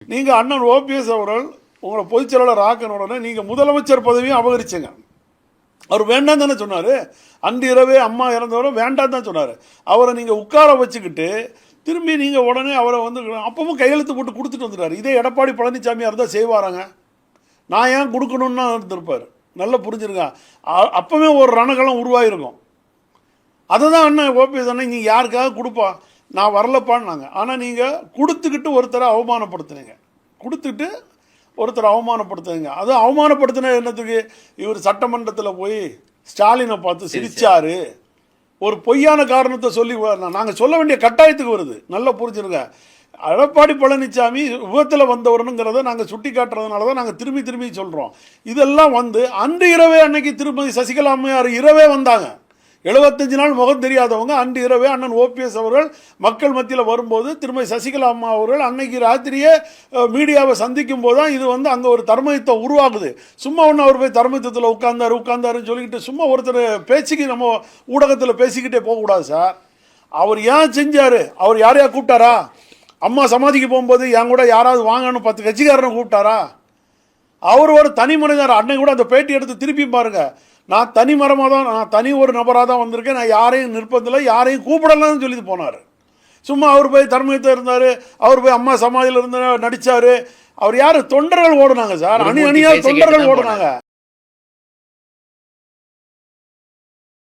நீங்கள் அண்ணன் ஓபிஎஸ் அவர்கள் உங்களை பொதுச்செயலாளர் ஆக்கின உடனே நீங்கள் முதலமைச்சர் பதவியும் அபகரிச்சுங்க. அவர் வேண்டாம் தானே சொன்னார். அன்று இரவே அம்மா இறந்தவரை வேண்டாம் தான் சொன்னார். அவரை நீங்கள் உட்கார வச்சுக்கிட்டு திரும்பி நீங்கள் உடனே அவரை வந்து அப்பவும் கையெழுத்து போட்டு கொடுத்துட்டு வந்துட்டார். இதே எடப்பாடி பழனிசாமியாக இருந்தால் செய்வாராங்க. நான் ஏன் கொடுக்கணும்னு தான் இருந்திருப்பார். நல்லா புரிஞ்சிருங்க. அப்போவே ஒரு ரணகலம் உருவாகிருக்கும் அதை தான் அண்ணன் ஓபிஎஸ் அண்ணன் நீங்கள் யாருக்காக கொடுப்பா? நான் வரலப்பான்னாங்க. ஆனால் நீங்கள் கொடுத்துக்கிட்டு ஒருத்தரை அவமானப்படுத்துனீங்க. கொடுத்துட்டு ஒருத்தரை அவமானப்படுத்துனீங்க. அது அவமானப்படுத்தின என்னத்துக்கு? இவர் சட்டமன்றத்தில் போய் ஸ்டாலினை பார்த்து சிரிச்சாரு. ஒரு பொய்யான காரணத்தை சொல்லி நாங்கள் சொல்ல வேண்டிய கட்டாயத்துக்கு வருது. நல்லா புரிஞ்சிருங்க. எடப்பாடி பழனிசாமி விபத்தில் வந்தவருங்கிறத நாங்கள் சுட்டி காட்டுறதுனால தான் நாங்கள் திரும்பி திரும்பி சொல்கிறோம் இதெல்லாம் வந்து அன்று இரவே அன்னைக்கு திருமதி சசிகலா அம்மையார் இரவே வந்தாங்க. எழுபத்தஞ்சு நாள் முகம் தெரியாதவங்க அன்று இரவே அண்ணன் ஓபிஎஸ் அவர்கள் மக்கள் மத்தியில் வரும்போது திருமதி சசிகலா அம்மா அவர்கள் அன்னைக்கு ராத்திரியே மீடியாவை சந்திக்கும் போது தான் இது வந்து அங்கே ஒரு தர்மயுத்தம் உருவாகுது. சும்மா ஒன்று அவர் போய் தர்மயுத்தத்தில் உட்கார்ந்தார் உட்கார்ந்தாருன்னு சொல்லிக்கிட்டு சும்மா ஒருத்தர் பேச்சுக்கு நம்ம ஊடகத்தில் பேசிக்கிட்டே போகக்கூடாது சார். அவர் ஏன் செஞ்சார்? அவர் யாரையா கூப்பிட்டாரா? அம்மா சமாதிக்கு போகும்போது என் கூட யாராவது வாங்கன்னு பத்து கட்சிக்காரனை கூப்பிட்டாரா? அவர் ஒரு தனி மனிதர் அன்னை கூட அந்த பேட்டி எடுத்து திருப்பி பாருங்கள் நான் தனி மரமாக தான் நான் தனி ஒரு நபராக தான் வந்திருக்கேன். நான் யாரையும் நிற்பதில்லை யாரையும் கூப்பிடலன்னு சொல்லிட்டு போனார். சும்மா அவர் போய் தர்மயத்தில் இருந்தார் அவர் போய் அம்மா சமாதியில் இருந்து நடிச்சார். அவர் யார்? தொண்டர்கள் ஓடுனாங்க சார். அணி அணியாக தொண்டர்கள் ஓடுனாங்க.